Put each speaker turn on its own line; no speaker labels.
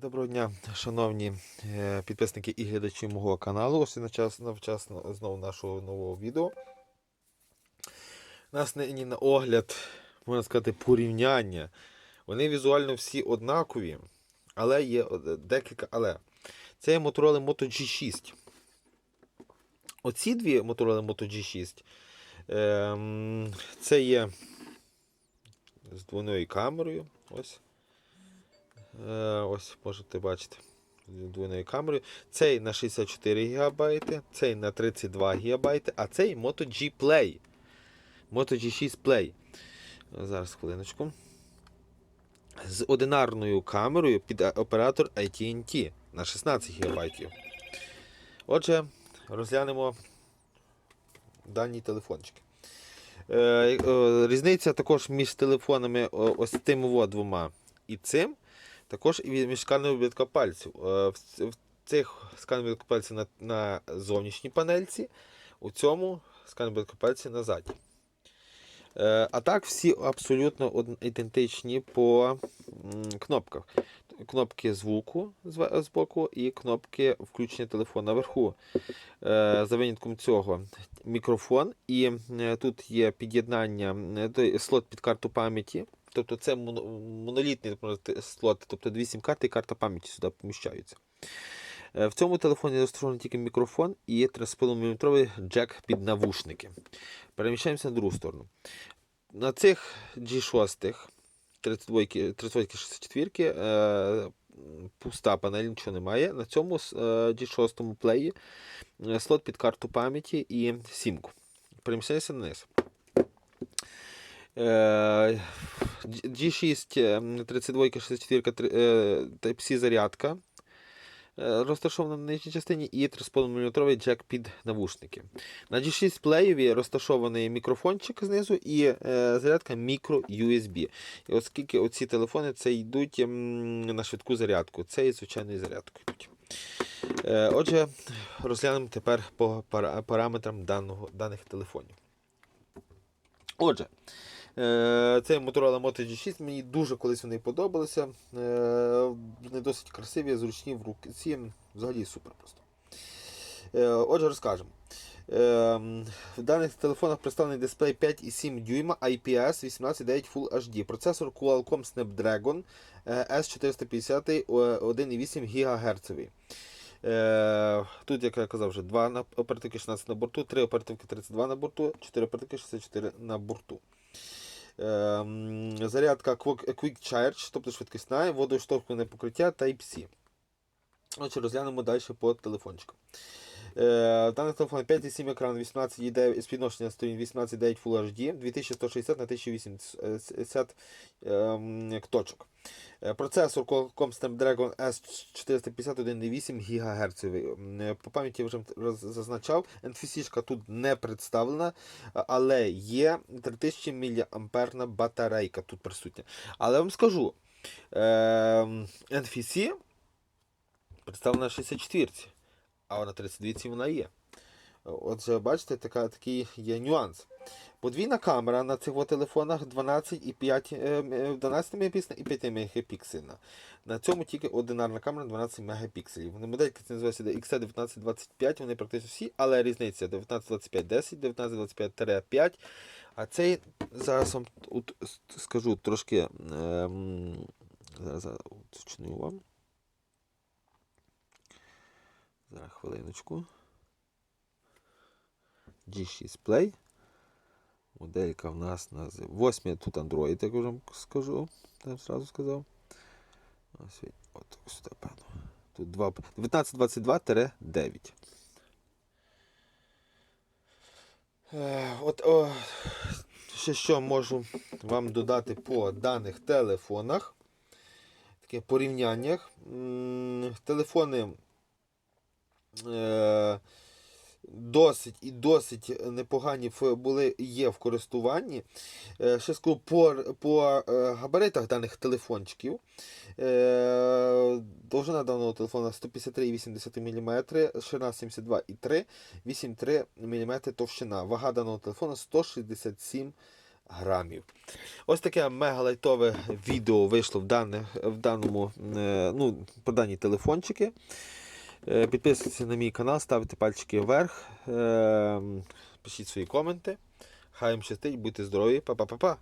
Доброго дня, шановні е, підписники і глядачі мого каналу. Ось начас- навчасно знову нашого нового відео. У нас нині на огляд, можна сказати, порівняння. Вони візуально всі однакові, але є декілька але. Це є Motorola Moto G6. Оці дві Motorola Moto G6. ем, Це є з двойною камерою. Ось. Ось можете бачити двойною камерою. Цей на 64 ГБ, цей на 32 ГБ, а цей Moto G Play. Moto G6 Play. Зараз хвилиночку. З одинарною камерою під оператор AT&T на 16 ГБ. Отже, розглянемо дані телефончики. Е, е, Різниця також між телефонами ось тими двома і цим. Також і від- відбитка пальців. Е, В, цих сканер пальців на, на зовнішній панельці, у цьому сканер відбитка пальців на задній. Е, А так всі абсолютно ідентичні по кнопках. Кнопки звуку з боку і кнопки включення телефону наверху. Е, За винятком цього мікрофон, і тут є під'єднання, слот під карту пам'яті. Тобто це монолітний слот, тобто дві сім-карти і карта пам'яті сюди поміщаються. Е, В цьому телефоні розташований тільки мікрофон і 3,5 мм джек під навушники. Переміщаємося на другу сторону. На цих G6, 32, 32 64 е, пуста панель, нічого немає. На цьому е, G6 плеї е, слот під карту пам'яті і сімку. Переміщаємося вниз. Е, G6 е, 32 64 три- е, Type-C зарядка е, розташована на нижній частині і 3,5 мм джек під навушники. На G6 плеєві розташований мікрофончик знизу і е, зарядка мікро USB. І оскільки оці телефони це йдуть на швидку зарядку, це і звичайною зарядкою йдуть. Е, Отже, розглянемо тепер по параметрам даного, даних телефонів. Отже, цей Motorola Moto G6 мені дуже колись вони подобалися. Е, Вони досить красиві, зручні в руці. Взагалі супер просто. Е, Отже, розкажемо. Е, В даних телефонах представлений дисплей 5,7 дюйма IPS 18.9 Full HD. Процесор Qualcomm Snapdragon е, S450 е, 1,8 ГГц. Е, Тут, як я казав, вже 2 на- оперативки 16 на борту, 3 оперативки 32 на борту, 4 оперативки 64 на борту. Е, м, Зарядка Quick Charge, тобто швидкісна, водоштовхне покриття Type-C. Отже, розглянемо далі по телефончику. Е, Даний телефон 5,7 екран, 18,9 співношення сторін 18,9 Full HD, 2160 на 1080 ем, точок. Е, Процесор Qualcomm Snapdragon S450 1,8 ГГц. Е, По пам'яті вже зазначав, NFC тут не представлена, але є 3000 мАh батарейка тут присутня. Але вам скажу, ем, NFC представлена 64 а на 32 вона є. Отже, бачите, така, такий є нюанс. Подвійна камера на цих телефонах 12,5 е, м- 12 мегапіксельна і 5 мегапіксельна. На цьому тільки одинарна камера 12 мегапікселів. Вони модельки це називаються XC1925, вони практично всі, але різниця 1925-10, 1925-5. А цей зараз вам скажу трошки. Ем, зараз уточню вам. Зараз хвилиночку. G6 Play. Моделька в нас називається. 8 тут Android, як вже скажу. Я зразу сказав. Ось він. От сюди, певно. Тут 1922-9. Е, От о, ще що можу вам додати по даних телефонах. Таке порівняннях. Телефони досить і досить непогані були є в користуванні. Е, Ще скажу по, по е, габаритах даних телефончиків. Е, Довжина даного телефона 153,8 мм, ширина 72,3, 8,3 мм товщина. Вага даного телефона 167 грамів. Ось таке мегалайтове відео вийшло в, дане, в даному, е, ну, по дані телефончики. Е, Підписуйтесь на мій канал, ставте пальчики вверх, е, пишіть свої коменти. Хай вам щастить, будьте здорові, па-па-па-па.